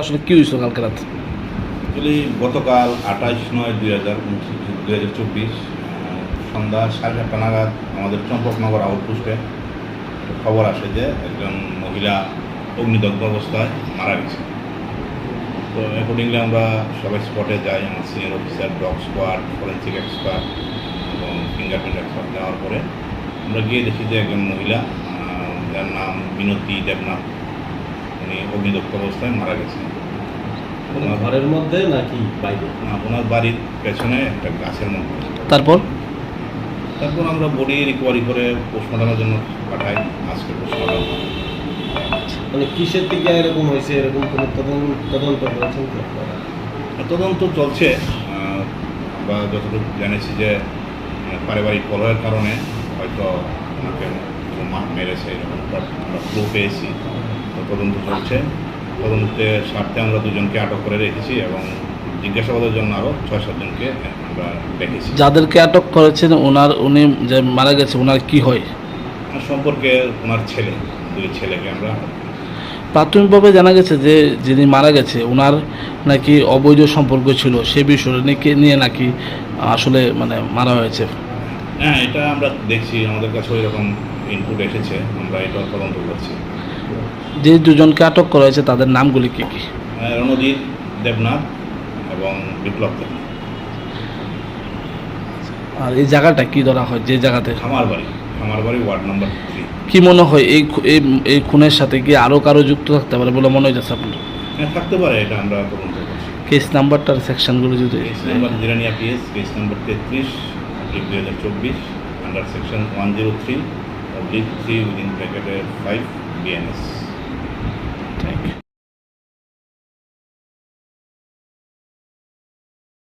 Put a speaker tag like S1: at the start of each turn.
S1: আসলে কি হয়েছিল কালকে রাত?
S2: গতকাল আঠাইশ নয় দুই হাজার দুই হাজার চব্বিশ সন্ধ্যা সাড়ে সাতটা নাগাদ আমাদের চম্পকনগর আউটপোস্টে খবর আসে যে একজন মহিলা অগ্নিদগ্ধ অবস্থায় মারা গেছে। তো অ্যাকর্ডিংলি আমরা সবাই স্পটে যাই, আমার senior officer dog squad forensic expert এবং ফিঙ্গারপ্রিন্ট এক্সপার্ট দেওয়ার পরে আমরা গিয়ে দেখি যে একজন মহিলা যার নাম মিনতি দেবনাথ। উনি অগ্নিদগ্ধ অবস্থায় মারা গেছেন।
S3: ঘরের মধ্যে নাকি বাইরে?
S2: না, ওনার বাড়ির পেছনে একটা গাছের মধ্যে।
S1: তারপর?
S2: তারপর আমরা বডি রিকভারি করে পোস্টমর্টমের জন্য পাঠাই আজকে পোস্টমর্টম।
S3: মানে কিসের থেকে এরকম হয়েছে? এরকম কোনো তদন্ত তদন্ত করেছেন
S2: তদন্ত চলছে আহ, আমরা যতটুকু জেনেছি যে পারিবারিক কলহের কারণে হয়তো ওনাকে কেউ মা- মেরেছে এরকম আমরা ক্লু পেয়েছি। তদন্ত চলছে। তদন্তের স্বার্থে আমরা দুজনকে আটক করে রেখেছি এবং জিজ্ঞাসাবাদের জন্য আরও ছয় সাতজনকে আমরা রেখেছি
S1: যাদেরকে আটক করেছেন ওনার উনি যে মারা গেছে ওনার কি হয়?
S2: সম্পর্কে ওনার ছেলে দুই ছেলেকে আমরা
S1: প্রাথমিকভাবে জানা গেছে যে যিনি মারা গেছে ওনার নাকি অবৈধ সম্পর্ক ছিল সে বিষয়ে নাকি নিয়ে নাকি আসলে মানে মারা হয়েছে।
S2: হ্যাঁ এটা আমরা দেখছি আমাদের কাছে ওই রকম ইনপুট এসেছে আমরা এটা তদন্ত করছি।
S1: যে দুজনকে আটক করা হয়েছে তাদের নামগুলি কি কি?
S2: রণদীপ দেবনাথ এবং বিপ্লব দেবনাথ
S1: আর এই জায়গাটা কি ধরা হয় যে জায়গাতে?
S2: খামার বাড়ি খামার বাড়ি ওয়ার্ড নাম্বার থ্রি।
S1: কি মনে হয় এই এই খুনের সাথে কি আরও কারও যুক্ত থাকতে পারে বলে মনে হয়েছে আপনার?
S2: হ্যাঁ থাকতে পারে এটা আমরা তদন্ত করছি।
S1: কেস নাম্বারটার সেকশনগুলো যদি
S2: case number Jirania PS case number তেত্রিশ অব্লিক দুই হাজার চব্বিশ under section one zero three oblique three within ব্র্যাকেটের ফাইভ বিএনএস